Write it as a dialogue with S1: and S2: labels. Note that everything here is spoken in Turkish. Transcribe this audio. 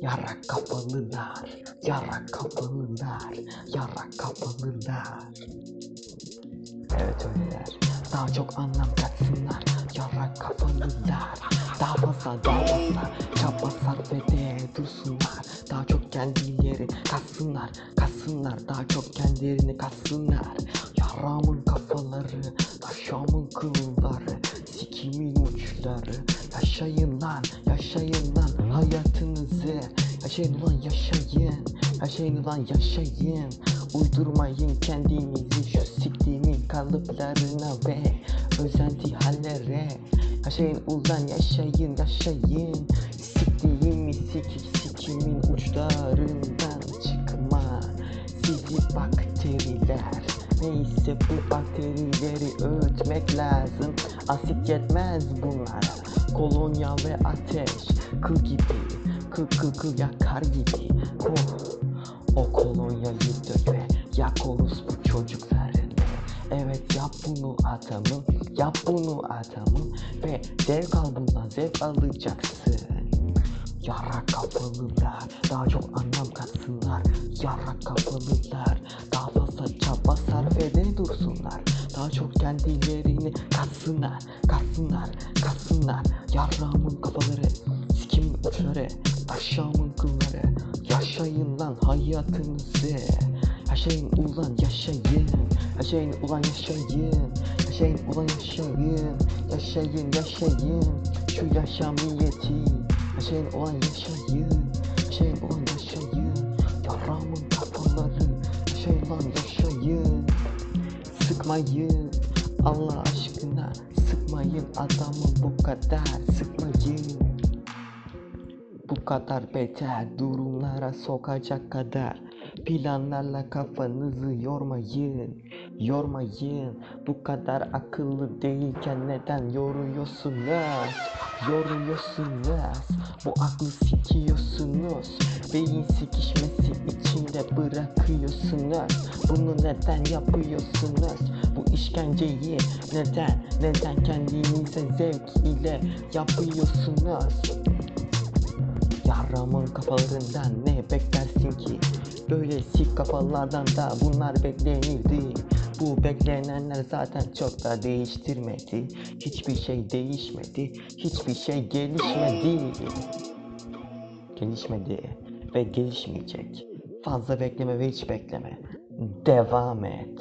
S1: Yarak kafalılar, yarak kafalılar, yarak kafalılar. Evet öyleler. Daha çok anlam katsınlar. Yarak kafalılar. Daha fazla daha fazla çaba sarf dursunlar. Daha çok kendileri katsınlar. Katsınlar. Daha çok kendilerini katsınlar. Yaramın kafaları. Taşamın kılları. Hayatınızı. Yaşayın ulan yaşayın. Yaşayın ulan yaşayın. Uydurmayın kendinizi şu siktiğimin kalıplarına ve özenti hallere. Yaşayın ulan yaşayın yaşayın. Siktiğimi sikik sikimin uçlarından çıkma. Sizi bakteriler. Neyse bu bakterileri öğütmek lazım. Asit yetmez bunlara. Kolonya ve ateş. Kıl gibi. Kıl kıl kıl yakar gibi. Oh. O kolonyayı dök ve yak bu çocuklarını. Evet yap bunu adamım, yap bunu adamım ve zevk al zevk alacaksın. Yarak kafalılar, daha çok anlam katsınlar. Yarak kafalılar, daha fazla çaba sarf dursunlar. Daha çok kendilerini katsınlar, katsınlar, katsınlar. Yarrağımın kafaları, uçları, aşağımın kılları. Yaşayın lan hayatınızı. Yaşayın ulan yaşayın. Yaşayın ulan yaşayın. Yaşayın ulan yaşayın. Yaşayın yaşayın. Şu yaşamiyeti. Yaşayın ulan yaşayın. Yaşayın ulan yaşayın. Yaramın kafaları. Yaşayın lan yaşayın. Sıkmayın. Allah aşkına sıkmayın adamı bu kadar sıkmayın. Bu kadar beter durumlara sokacak kadar planlarla kafanızı yormayın. Yormayın. Bu kadar akıllı değilken neden yoruyorsunuz? Yoruyorsunuz. Bu aklı sikiyorsunuz. Beyin sikişmesi içinde bırakıyorsunuz. Bunu neden yapıyorsunuz? Bu işkenceyi neden, neden kendinize zevk ile yapıyorsunuz? Yarramın kafalarından ne beklersin ki? Böyle sik kafalardan da bunlar beklenirdi. Bu beklenenler zaten çok da değiştirmedi. Hiçbir şey değişmedi. Hiçbir şey gelişmedi. Gelişmedi ve gelişmeyecek. Fazla bekleme ve hiç bekleme. Devam et.